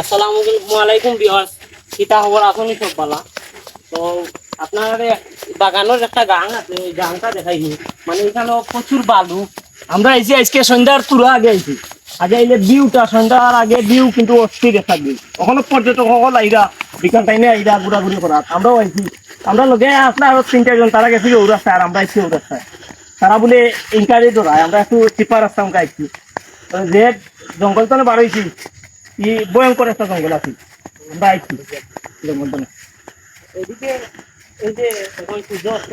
আসসালামু আলাইকুম বিহাস কিতা খবর আসনি সব বালা তো আপনার বাগানের একটা গান আছে ওই গানটা দেখাইনি। মানে এখানে প্রচুর বালু। আমরা এসে আজকে সন্ধ্যার তুরা আগে আইছি। আগে আইলে বিউটা সন্ধ্যার আগে বিউ কিন্তু অস্থির দেখা দিই ওখানে পর্যটক সকল আইরা, বিকাল টাইমে আইরা ঘোরাঘুরি করার আমরাও আইছি। আমরা লগে আসলে আরও তিন চারজন তারা গেছি ও রাস্তায় আর আমরা আইছি ও রাস্তায়। তারা বলে ইনকারি ধরায় আমরা একটু চিপার রাস্তা আমাকে আইছি। যে জঙ্গল তো হয়েছি ই ভয়ঙ্কর একটা জঙ্গল আছে। আমরা আইছি। এদিকে এই যে ওই সূর্য অস্ত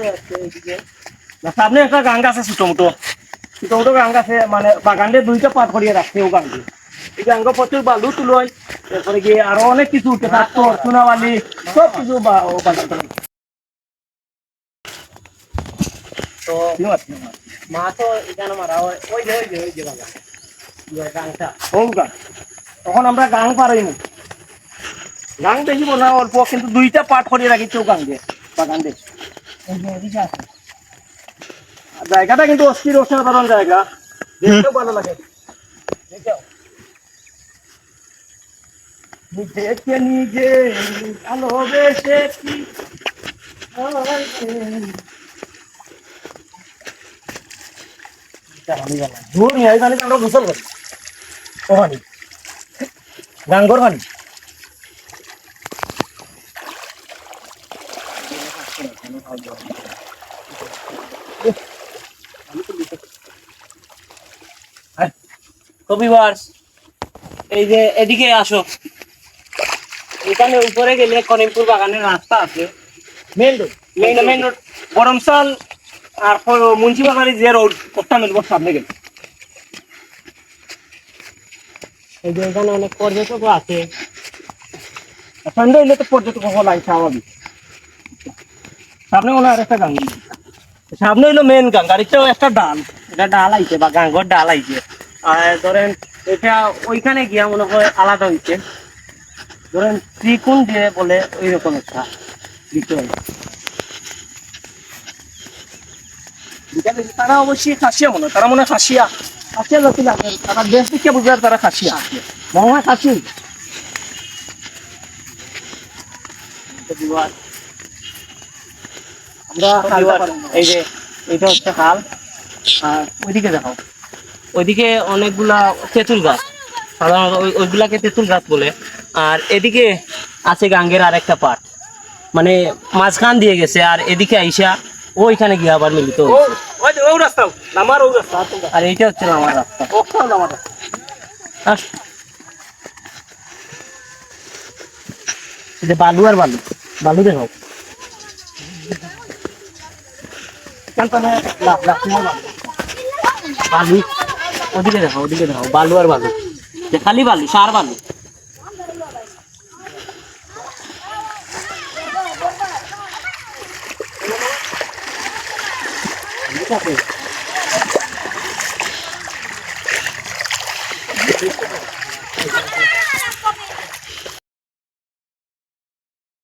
না, সামনে একটা গান গাছ আছে ছোট মোটো ছোট মোটো গান গাছে মানে বাগান দুইটা পাত করিয়ে রাখছে ও গান দিয়ে। এই গান প্রচুর বালু তুলোয়। তারপরে গিয়ে আরও অনেক কিছু উঠে ট্রাক্টর সোনাবালি সব কিছু। তো মা তো এখানে মারা হয় ওই যে ওই যে ওই যে বাগান। ইয়ে ও গান তখন আমরা গাং পারাই না গাং দেখিব না, অল্প, কিন্তু দুইটা পাট করে রাখিছে ও গাং দিয়ে বাগান দিয়ে যে এদিকে আছে আর জায়গাটা কিন্তু অস্থির, অসাধারণ জায়গা। দেখতেও ভালো লাগে। নিজেকে নিজে ভালোবেসে কি দূর নিয়ে গোসল করি। ও পানি গাঙ্গর পানি কবিবার্স এই যে এদিকে আসো। এখানে উপরে গেলে করিমপুর বাগানের রাস্তা আছে। Main road main main road Garamsal আর মুন্সিপালবাড়ি যে রোড ওটা মিলবো সামনে গেলে এখানে অনেক পর্যটক আছে। সন্ধ্যা হইলে তো পর্যটক সকল স্বাভাবিক। সামনে মনে হয় আরেকটা গান। সামনে হইল মেন গান, গাড়িতেও একটা ডাল। এটা ডাল আইছে বা গাঙ্গর ডাল আইছে। আর ধরেন এটা ওইখানে গিয়া মনে হয় আলাদা হইছে। ধরেন ত্রিকোণ দিয়ে বলে ওই রকম একটা বিষয়। তারা অবশ্যই খাসিয়া মনে হয়। তারা মনে হয় খাসিয়া খাসিয়া জাতি তারা দেশ দিকে বুঝার তারা খাসিয়া? হয় খাসি। এই যে এটা হচ্ছে আর ওইদিকে অনেকগুলা তেঁতুল গাছ সাধারণত ওইগুলাকে তেঁতুল গাছ বলে। আর এদিকে আছে গাঙ্গের আরেকটা পাট মানে মাঝখান দিয়ে গেছে আর এদিকে আইসা ওইখানে গিয়ে আবার মিলিত হয়েছে। আর এইটা হচ্ছে আমার রাস্তা। যে বালু আর বালু বালু দেখো বালু। ওদিকে দেখো ওদিকে দেখো বালু আর বালু। যে খালি বালু সার বালু। Thank you.